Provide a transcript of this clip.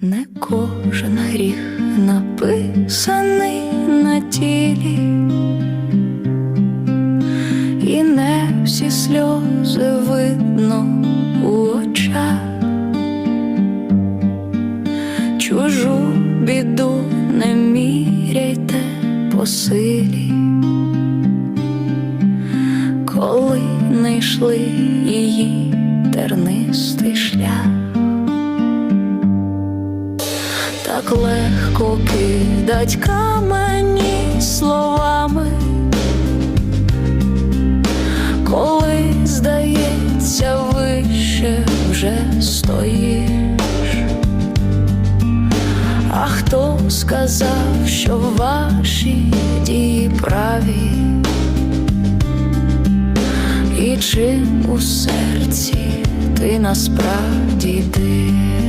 Не кожен гріх написаний на тілі, і не всі сльози видно у очах, чужу біду не міряйте по силі, коли не йшли її тернистий шлях. Так легко кидать камені словами, коли здається, вище вже стоїш. А хто сказав, що ваші дії праві? І чим у серці ти насправді йдеш?